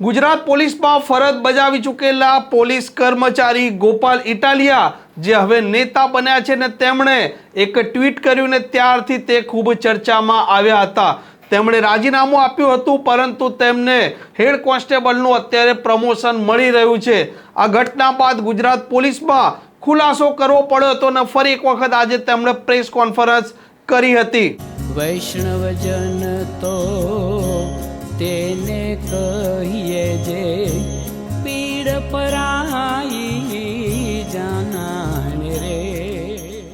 ગુજરાત પોલીસમાં ફરજ બજાવી ચૂકેલા પોલીસ કર્મચારી ગોપાલ ઇટાલિયા, જે હવે નેતા બન્યા છે ને તેમણે એક ટ્વીટ કર્યું ને ત્યારથી તે ખૂબ ચર્ચામાં આવ્યા હતા. તેમણે રાજીનામું આપ્યું હતું, પરંતુ તેમને હેડ કોન્સ્ટેબલનું અત્યારે પ્રમોશન મળી રહ્યું છે. આ ઘટના બાદ ગુજરાત પોલીસમાં ખુલાસો કરવો પડ્યો હતો ને ફરી એક વખત આજે તેમણે પ્રેસ કોન્ફરન્સ કરી હતી. વૈષ્ણવજન તો તેને કહીએ જે પીડ પરાઈ જાનાને રે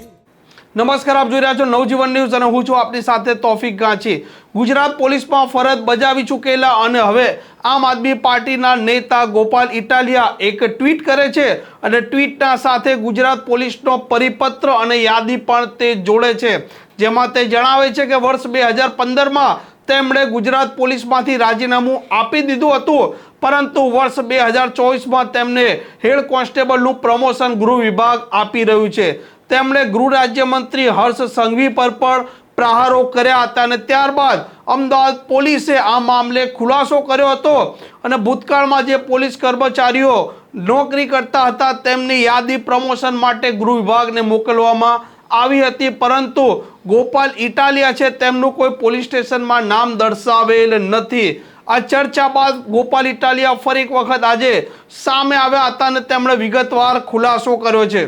નમસ્કાર આપ જોઈ રહ્યા છો નવજીવન ન્યૂઝ અને હું છું આપની સાથે તોફિક ગાંચી ગુજરાત પોલીસમાં ફરજ બજાવી ચૂકેલા અને હવે આમ આદમી પાર્ટીના નેતા ગોપાલ ઇટાલિયા એક ટ્વીટ કરે છે અને ટ્વીટના સાથે ગુજરાત પોલીસનો પરિપત્ર અને યાદી પણ તે જોડે છે જેમાં તે જણાવે છે કે વર્ષ બે હજાર પંદરમાં તેમણે ગુજરાત પોલીસમાંથી રાજીનામું આપી દીધું હતું. પરંતુ વર્ષ બે હજાર ચોવીસમાં તેમને હેડ કોન્સ્ટેબલનું પ્રમોશન ગૃહ વિભાગ આપી રહ્યું છે. તેમણે ગૃહ રાજ્યમંત્રી હર્ષ સંઘવી પર પણ પ્રહારો કર્યા હતા અને ત્યારબાદ અમદાવાદ પોલીસે આ મામલે ખુલાસો કર્યો હતો અને ભૂતકાળમાં જે પોલીસ કર્મચારીઓ નોકરી કરતા હતા તેમની યાદી પ્રમોશન માટે ગૃહ વિભાગને મોકલવામાં આવી હતી, પરંતુ ગોપાલ ઇટાલિયા છે, તેમનું કોઈ પોલીસ સ્ટેશનમાં નામ દર્શાવેલ નથી. આ ચર્ચા બાદ ગોપાલ ઇટાલિયા ફરી એક વખત આજે સામે આવ્યા હતા અને તેમણે વિગતવાર ખુલાસો કર્યો છે.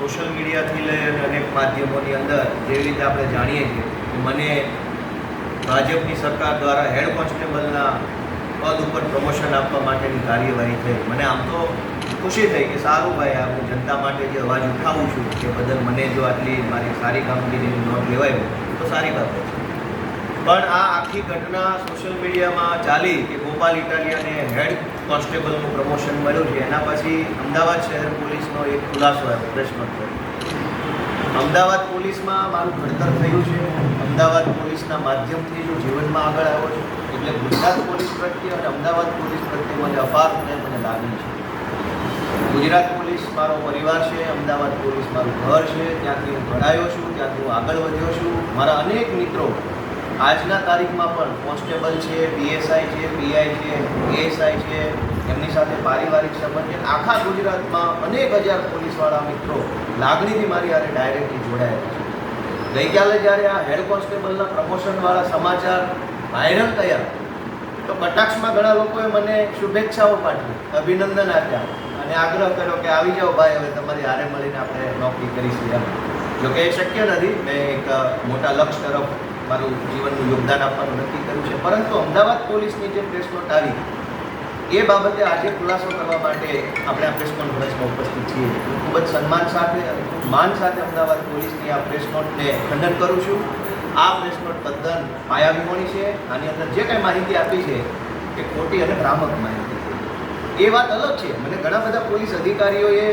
સોશિયલ મીડિયાથી લઈ અને અનેક માધ્યમોની અંદર જેવી રીતે આપણે જાણીએ છીએ મને ભાજપની સરકાર દ્વારા હેડ કોન્સ્ટેબલના પદ ઉપર પ્રમોશન આપવા માટેની કાર્યવાહી થઈ. મને આમ તો ખુશી થઈ કે સારું ભાઈ, આ હું જનતા માટે જે અવાજ ઉઠાવું છું કે બદલ મને જો આટલી મારી સારી કામગીરીની નોંધ લેવાય, તો સારી બાબત છે. પણ આ આખી ઘટના સોશિયલ મીડિયામાં ચાલી કે ગોપાલ ઇટાલિયાને હેડ કોન્સ્ટેબલનું પ્રમોશન મળ્યું છે, એના પછી અમદાવાદ શહેર પોલીસનો એક ખુલાસો આવ્યો પ્રેસ નોટ અમદાવાદ પોલીસમાં મારું ઘડતર થયું છે, અમદાવાદ પોલીસના માધ્યમથી હું જીવનમાં આગળ આવ્યો છું, એટલે ગુજરાત પોલીસ પ્રત્યે અને અમદાવાદ પોલીસ પ્રત્યે મને અપાર મને લાગણી છે. ગુજરાત પોલીસ મારો પરિવાર છે, અમદાવાદ પોલીસ મારું ઘર છે, ત્યાંથી હું ભણાયો છું, ત્યાંથી હું આગળ વધ્યો છું. મારા અનેક મિત્રો આજના તારીખમાં પણ કોન્સ્ટેબલ છે, પીએસઆઈ છે, પીઆઈ છે એએસઆઈ છે, એમની સાથે પારિવારિક સંબંધ છે. આખા ગુજરાતમાં અનેક હજાર પોલીસવાળા મિત્રો લાગણીથી મારી હારે ડાયરેક્ટલી જોડાયેલા છે. ગઈકાલે જ્યારે આ હેડ કોન્સ્ટેબલના પ્રમોશનવાળા સમાચાર વાયરલ થયા, તો કટાક્ષમાં ઘણા લોકોએ મને શુભેચ્છાઓ પાઠવી, અભિનંદન આપ્યા. અને આગ્રહ કર્યો કે આવી જાઓ ભાઈ, હવે તમારી હારે મળીને આપણે નોકરી કરીશું એમ. જોકે એ શક્ય નથી. મેં એક મોટા લક્ષ તરફ મારું જીવનનું યોગદાન આપવાનું નક્કી કર્યું છે. પરંતુ અમદાવાદ પોલીસની જે પ્રેસ નોટ આવી, એ બાબતે આજે ખુલાસો કરવા માટે આપણે આ પ્રેસ કોન્ફરન્સમાં ઉપસ્થિત છીએ. ખૂબ જ સન્માન સાથે અને ખૂબ માન સાથે અમદાવાદ પોલીસની આ પ્રેસ નોટને ખંડન કરું છું. આ પ્રેસ નોટ તદ્દન પાયાવિહોણી છે. આની અંદર જે કાંઈ માહિતી આપી છે, એ ખોટી અને ભ્રામક માહિતી એ વાત અલગ છે. મને ઘણા બધા પોલીસ અધિકારીઓએ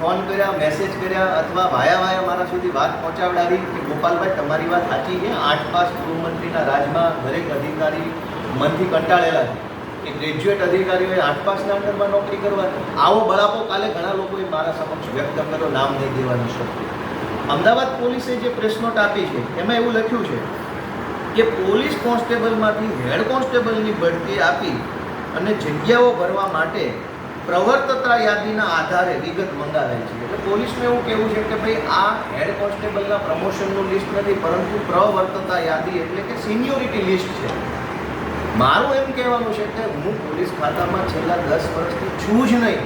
ફોન કર્યા, મેસેજ કર્યા અથવા વાયા વાયા મારા સુધી વાત પહોંચાડાવી કે ગોપાલભાઈ, તમારી વાત સાચી છે. આઠ પાસ ગૃહમંત્રીના રાજમાં દરેક અધિકારી મનથી કંટાળેલા છે કે ગ્રેજ્યુએટ અધિકારીઓએ આઠ પાસના અંડરમાં નોકરી કરવાની. આવો બળાપો કાલે ઘણા લોકોએ મારા સમક્ષ વ્યક્ત કર્યો. નામ નહીં દેવાનું શક્તિ અમદાવાદ પોલીસે જે પ્રેસ નોટ આપી છે, એમાં એવું લખ્યું છે કે પોલીસ કોન્સ્ટેબલમાંથી હેડ કોન્સ્ટેબલની બઢતી આપી અને જગ્યાઓ ભરવા માટે પ્રવર્તતા યાદીના આધારે વિગત મંગાવેલ છે. એટલે પોલીસને એવું કહેવું છે કે ભાઈ, આ હેડ કોન્સ્ટેબલના પ્રમોશનનું લિસ્ટ નથી, પરંતુ પ્રવર્તતા યાદી એટલે કે સિનિયોરિટી લિસ્ટ છે. મારું એમ કહેવાનું છે કે હું પોલીસ ખાતામાં છેલ્લા દસ વર્ષથી છું જ નહીં.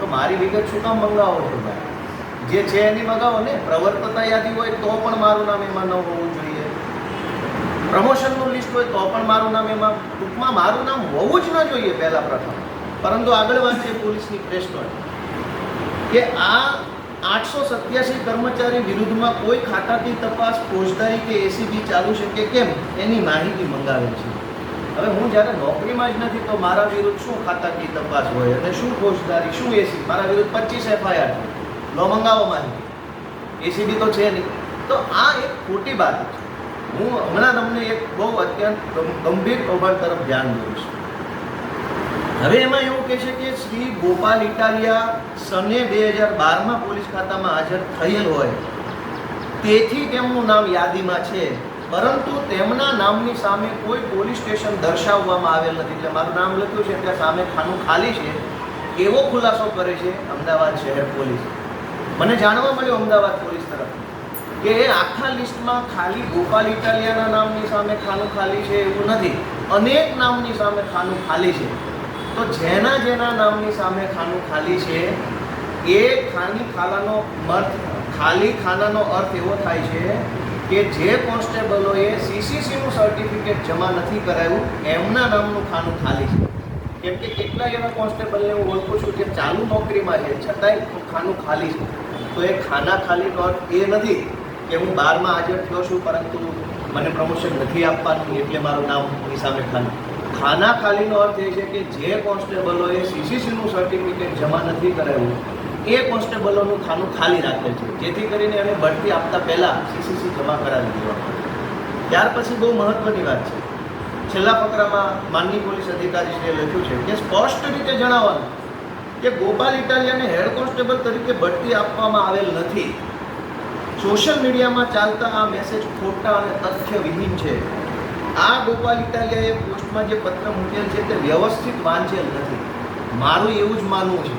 તો મારી વિગત શું કામ મંગાવો છો ભાઈ? જે છે એની મંગાવો ને. પ્રવર્તતા યાદી હોય તો પણ મારું નામ એમાં ન હોવું જોઈએ. પ્રમોશનનું લિસ્ટ હોય તો પણ મારું નામ એમાં ટૂંકમાં મારું નામ હોવું જ ન જોઈએ પહેલા પ્રથમ. પરંતુ આગળ વાત છે પોલીસની પ્રેસ નોટ કે આ આઠસો સત્યાસી કર્મચારી વિરુદ્ધમાં કોઈ ખાતાથી તપાસ ફોજદારી કે એસીબી ચાલુ છે કે કેમ, એની માહિતી મંગાવે છે. હવે હું જ્યારે નોકરીમાં જ નથી તો મારા વિરુદ્ધ શું ખાતાકીય તપાસ હોય અને શું ફોજદારી, શું એસી મારા વિરુદ્ધ પચીસ એફઆઈઆર લો મંગાવો માહિતી. એસીબી તો છે નહીં. તો આ એક ખોટી બાબત છે. હું હમણાં તમને એક બહુ અત્યંત ગંભીર કૌભાંડ તરફ ધ્યાન દોરું છું. હવે એમાં એવું કહે છે કે શ્રી ગોપાલ ઇટાલિયા સને બે હજાર બારમાં પોલીસ ખાતામાં હાજર થયેલ હોય. તેથી તેમનું નામ યાદીમાં છે. પરંતુ તેમના નામની સામે કોઈ પોલીસ સ્ટેશન દર્શાવવામાં આવેલ નથી. એટલે મારું નામ લખ્યું છે, ત્યાં સામે ખાનું ખાલી છે. એવો ખુલાસો કરે છે અમદાવાદ શહેર પોલીસ. મને જાણવા મળ્યું અમદાવાદ પોલીસ તરફ કે આખા લિસ્ટમાં ખાલી ગોપાલ ઇટાલિયાના નામની સામે ખાનું ખાલી છે એવું નથી. અનેક નામની સામે ખાનું ખાલી છે. તો જેના જેના નામની સામે ખાનું ખાલી છે, એ ખાની ખાલાનો અર્થ, ખાલી ખાનાનો અર્થ એવો થાય છે કે જે કોન્સ્ટેબલોએ સીસીસીનું સર્ટિફિકેટ જમા નથી કરાયું, એમના નામનું ખાનું ખાલી છે. કેમ કે કેટલા એવા કોન્સ્ટેબલને હું ઓળખું છું જે ચાલુ નોકરીમાં છે, છતાંય ખાનું ખાલી છે. તો એ ખાના ખાલીનો અર્થ એ નથી. કે હું બારમાં હાજર થયો છું, પરંતુ મને પ્રમોશન નથી આપવાનું, એટલે મારું નામ એની સામે ખાલી ખાના ખાલીનો અર્થ એ છે કે જે કોન્સ્ટેબલોએ સીસીસીનું સર્ટિફિકેટ જમા નથી કરાવ્યું, એ કોન્સ્ટેબલોનું ખાનું ખાલી રાખે છે. જેથી કરીને એને બઢતી આપતા પહેલાં સીસીસી જમા કરાવી દેવા ત્યાર પછી બહુ મહત્ત્વની વાત છે. છેલ્લા ફકરામાં માનની પોલીસ અધિકારીશ્રીએ લખ્યું છે કે સ્પષ્ટ રીતે જણાવવાનું કે ગોપાલ ઇટાલિયાને હેડ કોન્સ્ટેબલ તરીકે બઢતી આપવામાં આવેલ નથી. સોશિયલ મીડિયામાં ચાલતા આ મેસેજ ખોટા અને તથ્યવિહીન છે. આ ગોપાલ ઇટાલિયાએ પોસ્ટમાં જે પત્ર મૂકેલ છે તે વ્યવસ્થિત વાંચેલ નથી. મારું એવું જ માનવું છે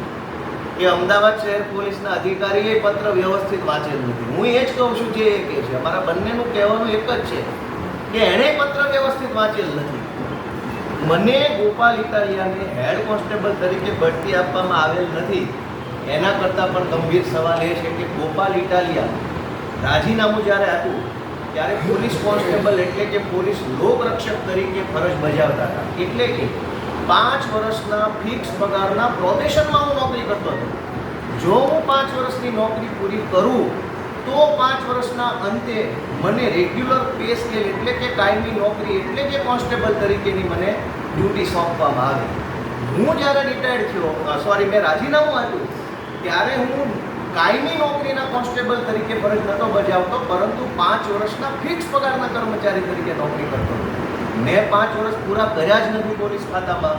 કે અમદાવાદ શહેર પોલીસના અધિકારીએ પત્ર વ્યવસ્થિત વાંચેલ નથી. હું એ જ કહું છું જે એ કહે છે. અમારા બંનેનું કહેવાનું એક જ છે કે એણે પત્ર વ્યવસ્થિત વાંચેલ નથી. મને ગોપાલ ઇટાલિયાને હેડ કોન્સ્ટેબલ તરીકે બઢતી આપવામાં આવેલ નથી. એના કરતાં પણ ગંભીર સવાલ એ છે કે ગોપાલ ઇટાલિયા રાજીનામું જ્યારે હતું ત્યારે પોલીસ કોન્સ્ટેબલ એટલે કે પોલીસ લોકરક્ષક તરીકે ફરજ બજાવતા હતા. એટલે કે પાંચ વર્ષના ફિક્સ પગારના પ્રોબેશનમાં હું નોકરી કરતો હતો. જો હું પાંચ વર્ષની નોકરી પૂરી કરું, તો પાંચ વર્ષના અંતે મને રેગ્યુલર પે સ્કેલ એટલે કે કાયમી નોકરી એટલે કે કોન્સ્ટેબલ તરીકેની મને ડ્યુટી સોંપવામાં આવી. હું જ્યારે રિટાયર્ડ થયો સોરી મેં રાજીનામું આપ્યું, ત્યારે હું કાયમી નોકરીના કોન્સ્ટેબલ તરીકે ફરજ નહોતો બજાવતો, પરંતુ પાંચ વર્ષના ફિક્સ પગારના કર્મચારી તરીકે નોકરી કરતો. મેં પાંચ વર્ષ પૂરા કર્યા જ નથી પોલીસ ખાતામાં.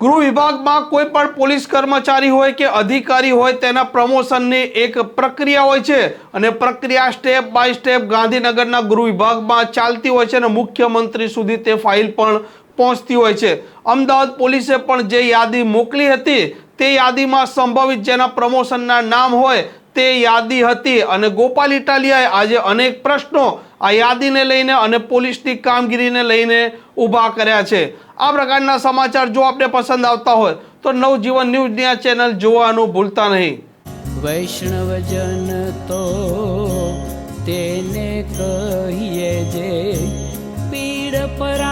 ગૃહ વિભાગમાં કોઈ પણ પોલીસ કર્મચારી હોય કે અધિકારી હોય, તેના પ્રમોશનની એક પ્રક્રિયા હોય છે અને પ્રક્રિયા સ્ટેપ બાય સ્ટેપ ગાંધીનગરના ગૃહ વિભાગમાં ચાલતી હોય છે અને મુખ્યમંત્રી સુધી તે ફાઇલ પણ પહોંચતી હોય છે. અમદાવાદ પોલીસે પણ જે યાદી મોકલી હતી તે યાદીમાં સંભવિત જેના પ્રમોશનના નામ હોય તે યાદી હતી અને ગોપાલ ઇટાલિયાએ આજે અનેક પ્રશ્નો આ યાદીને લઈને અને પોલીસની કામગીરીને લઈને ઊભા કર્યા છે. આ પ્રકારના સમાચાર જો આપને પસંદ આવતા હોય તો નવજીવન ન્યૂઝની આ ચેનલ જોવાનું ભૂલતા નહીં. વૈષ્ણવજન તો તેને કહીએ જે પીડ પરા